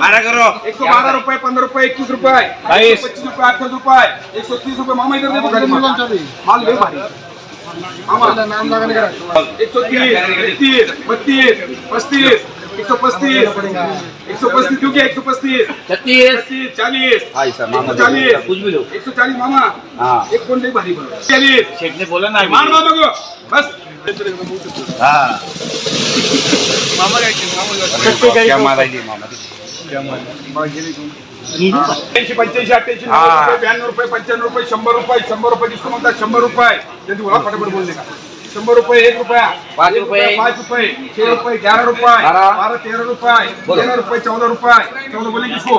बारह करो. एक सौ बारह रुपए पंद्रह रुपए इक्कीस रुपए पच्चीस रुपए अट्ठाईस रुपए एक सौ तीस रुपए मामा इधर देखो माल भारी. नाम एक सौ तीस इकतीस बत्तीस पस्तीस एक सौ पस्तीस एक सौ पस्तीस? क्योंकि एक सौ पस्तीस छत्तीस चालीस चालीस कुछ भी लो एक सौ चालीस मामा. एक कौन नहीं भारी चालीस ने बोला ना मार मामा को बस. हाँ मामा क्या मारा ये मामा ऐंशी पंच्याऐंशी अठ्ठ्याऐंशी. नव्वद रुपये ब्याण्णव रुपये पंच्याण्णव रुपये शंभर रुपये शंभर रुपये दिसतो म्हणतात शंभर रुपये त्यांची बोला फटाफट बोलले का शंभर रुपये एक रुपया पाच एक रुपये. पाच रुपये छह रुपये ग्यारह रुपये. बारह तेरह रुपये तेरह रुपये चौदह रुपये चौदह बोले किसको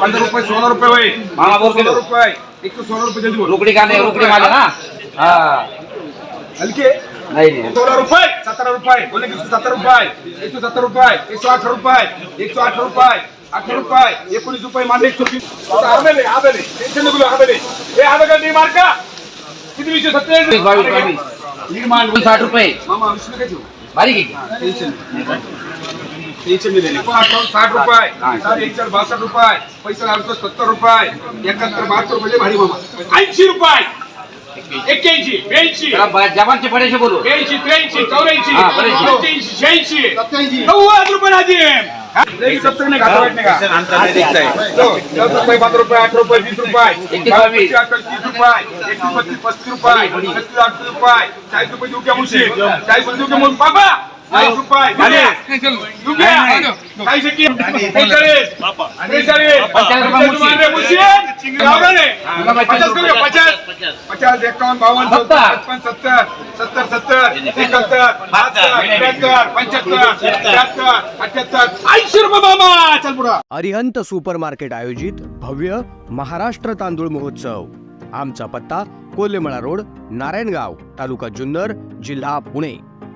पंद्रह रुपये सोलह रुपये हुए मामा बोल के सोलह लो। रुपये एक सौ सोलह रुपये जल्दी बोलो रोकड़ी का नहीं रोकड़ी माले ना हाँ हल्के नहीं नहीं सोलह रुपये। सत्रह रुपये। बोले किसको सत्तर रुपये। एक सौ सत्तर रुपये। एक सौ अठारह रुपये। एक सौ अठारह रुपये। अठरा रुपये। एकोणीस रुपये मांडे एक सौ तीस। आबेले आबेले टेन्शन नको घेऊ, आबेले हे आबे का डी मार्का? किती विषय बावीस बावीस सत्तेचाळीस बावीस लीड मान साठ रुपये। मामा विष्णू काय ठेवू बारीक आहे का? टेन्शन टेन्शन नाही लेणे अकाउंट साठ रुपये। साठ एकचार बासष्ट रुपये। पैसे लागतो सत्तर रुपये। एकाहत्तर बहात्तर रुपये। भारी मामा। ऐंशी रुपये। एक्क्याऐंशी ब्याऐंशी. जरा बा- जवानचे पडेशे बोलो. ब्याऐंशी त्र्याऐंशी चौऱ्याऐंशी हा, बरेचसे. पंच्याऐंशी शहाऐंशी. नव्वद रुपये सत्तर नाही नाही का? दस रुपये पंधरा रुपये अठरा रुपये वीस रुपये एकतीस बावीस, अठ्ठावीस, तीस रुपये एकतीस बत्तीस पस्तीस रुपये छत्तीस अडतीस रुपये चाळीस रुपये देऊ मुशी? चाळीस रुपये देऊ मुशी? बाबा! पचास एकावन्न बावन्न. पचपन सत्तर सत्तर सत्तर एकाहत्तर बहात्तर पंच्याहत्तर ऐंशी रुपये अरिहंत सुपरमार्केट आयोजित भव्य महाराष्ट्र तांदूळ महोत्सव. आमचा पत्ता कोल्हेमळा रोड नारायणगाव तालुका जुन्नर जिल्हा पुणे.